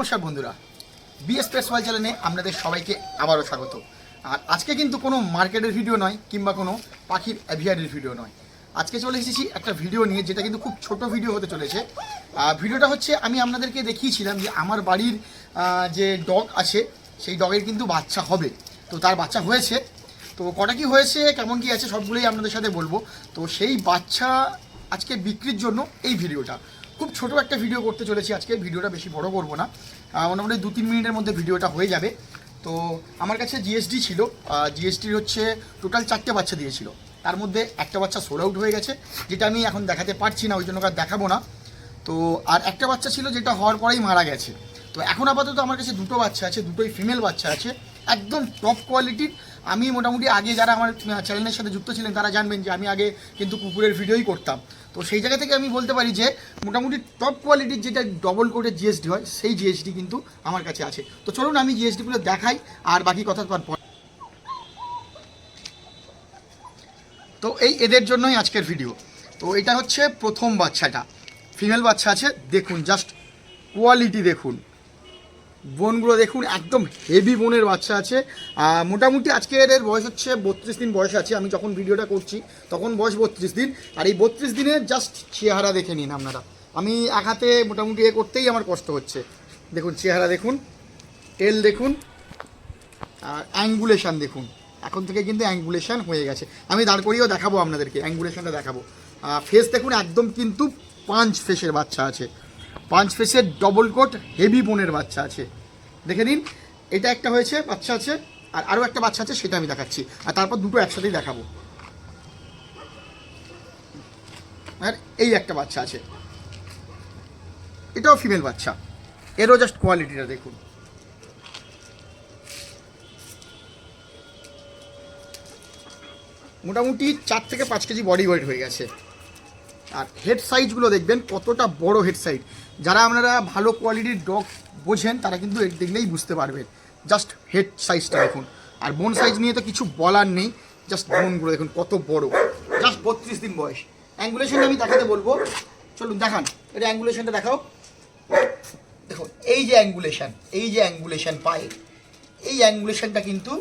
নমস্কার বন্ধুরা। BS press ওয়াল চ্যানেলে আপনাদের সবাইকে আবারও স্বাগত। আর আজকে কিন্তু কোনো মার্কেটের ভিডিও নয়, কিংবা কোনো পাখির অ্যাভিয়ারির ভিডিও নয়। আজকে চলে এসেছি একটা ভিডিও নিয়ে, যেটা কিন্তু খুব ছোট ভিডিও হতে চলেছে। ভিডিওটা হচ্ছে, আমি আপনাদেরকে দেখিয়েছিলাম যে আমার বাড়ির যে ডগ আছে, সেই ডগের কিন্তু বাচ্চা হবে। তো তার বাচ্চা হয়েছে। তো কটা কি হয়েছে, কেমন কি আছে, সবগুলোই আপনাদের সাথে বলব। তো সেই বাচ্চা আজকে বিক্রির জন্য এই ভিডিওটা। খুব ছোট একটা ভিডিও করতে চলেছি আজকে, ভিডিওটা বেশি বড় করব না। মোটামুটি দু তিন মিনিটের মধ্যে ভিডিওটা হয়ে যাবে। তো আমার কাছে জিএসডি ছিল। জিএসডির হচ্ছে টোটাল চারটে বাচ্চা দিয়েছিল। তার মধ্যে একটা বাচ্চা সোল আউট হয়ে গেছে, যেটা আমি এখন দেখাতে পারছি না, ওই জন্য আর দেখাবো না। তো আর একটা বাচ্চা ছিল, যেটা হওয়ার পরেই মারা গেছে। তো এখন আপাতত আমার কাছে দুটো বাচ্চা আছে, দুটোই ফিমেল বাচ্চা আছে, একদম টপ কোয়ালিটির আমি মোটামুটি আগে যারা আমার চ্যানেলের সাথে যুক্ত ছিলেন, তারা জানবেন যে আমি আগে কিন্তু কুকুরের ভিডিওই করতাম। তো সেই জায়গা থেকে আমি বলতে পারি যে, মোটামুটি টপ কোয়ালিটির যেটা ডবল কোটের জিএসডি হয়, সেই জিএসডি কিন্তু আমার কাছে আছে। তো চলুন, আমি জিএসডিগুলো দেখাই, আর বাকি কথা তো আর পরে। তো এই এদের জন্যই আজকের ভিডিও তো এটা হচ্ছে প্রথম বাচ্চাটা। ফিমেল বাচ্চা আছে, দেখুন জাস্ট কোয়ালিটি দেখুন। বোনগুলো দেখুন, একদম হেভি বোনের বাচ্চা আছে। মোটামুটি আজকে এদের বয়স হচ্ছে বত্রিশ দিন বয়স আছে। আমি যখন ভিডিওটা করছি, তখন বয়স বত্রিশ দিন। আর এই বত্রিশ দিনে জাস্ট চেহারা দেখে নিন আপনারা। আমি এক হাতে মোটামুটি এ করতেই আমার কষ্ট হচ্ছে। দেখুন, চেহারা দেখুন টেল দেখুন, আর অ্যাঙ্গুলেশন দেখুন। এখন থেকে কিন্তু অ্যাঙ্গুলেশন হয়ে গেছে। আমি দাঁড় করিয়েও দেখাবো আপনাদেরকে অ্যাঙ্গুলেশনটা দেখাবো। ফেস দেখুন, একদম কিন্তু পাঁচ ফেসের বাচ্চা আছে। পাঁচ ফেসের ডবল কোট হেভি বোনের বাচ্চা আছে। দেখে নিন, এটা একটা হয়েছে, বাচ্চা আছে, আর আরও একটা বাচ্চা আছে, সেটা আমি দেখাচ্ছি। আর তারপর দুটো একসাথেই দেখাবো। আর এই একটা বাচ্চা আছে। এটাও ফিমেল বাচ্চা। এরও জাস্ট কোয়ালিটিটা দেখুন। মোটামুটি চার থেকে পাঁচ কেজি বডি ওয়েট হয়ে গেছে। আর হেড সাইজগুলো দেখবেন কতটা বড় হেড সাইজ যারা আপনারা ভালো কোয়ালিটির ডগ বোঝেন, তারা কিন্তু দেখলেই বুঝতে পারবেন জাস্ট হেড সাইজটা দেখুন। আর বোন সাইজ নিয়ে তো কিছু বলার নেই। জাস্ট বোনগুলো দেখুন, কত বড়। জাস্ট বত্রিশ দিন বয়স। অ্যাঙ্গুলেশন আমি দেখাতে বলব। চলুন, দেখান। এটা অ্যাঙ্গুলেশনটা দেখাও। দেখুন, এই যে অ্যাঙ্গুলেশন এই যে অ্যাঙ্গুলেশন পায়ে, এই অ্যাঙ্গুলেশনটা কিন্তু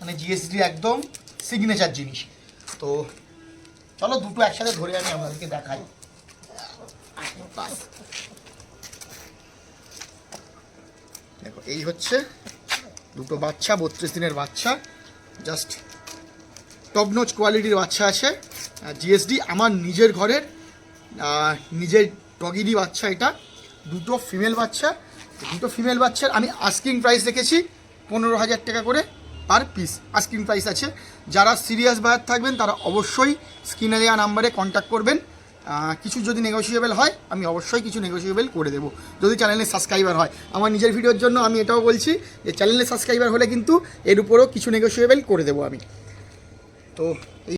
মানে জিএসডি একদম সিগনেচার জিনিস। তো চলো, দুটো একসাথে ধরে আমি আপনাদেরকে দেখাই। দেখো, এই হচ্ছে দুটো বাচ্চা, বত্রিশ দিনের বাচ্চা। জাস্ট টপ নোচ কোয়ালিটির বাচ্চা আছে। জিএসডি আমার নিজের ঘরের নিজের ডগিরই বাচ্চা এটা। দুটো ফিমেল বাচ্চা। দুটো ফিমেল বাচ্চার আমি আস্কিং প্রাইস রেখেছি পনেরো হাজার টাকা করে পার পিস আস্কিং প্রাইস আছে। যারা সিরিয়াস বায়ার থাকবেন, তারা অবশ্যই স্ক্রিনে দেওয়া নাম্বারে কন্ট্যাক্ট করবেন। কিছু যদি নেগোসিয়েবল হয়, আমি অবশ্যই কিছু নেগোসিয়েবল করে দেবো। যদি চ্যানেলে সাবস্ক্রাইবার হয়। আমার নিজের ভিডিওর জন্য আমি এটাও বলছি যে চ্যানেলে সাবস্ক্রাইবার হলে কিন্তু এর উপরেও কিছু নেগোসিয়েবল করে দেবো আমি। তো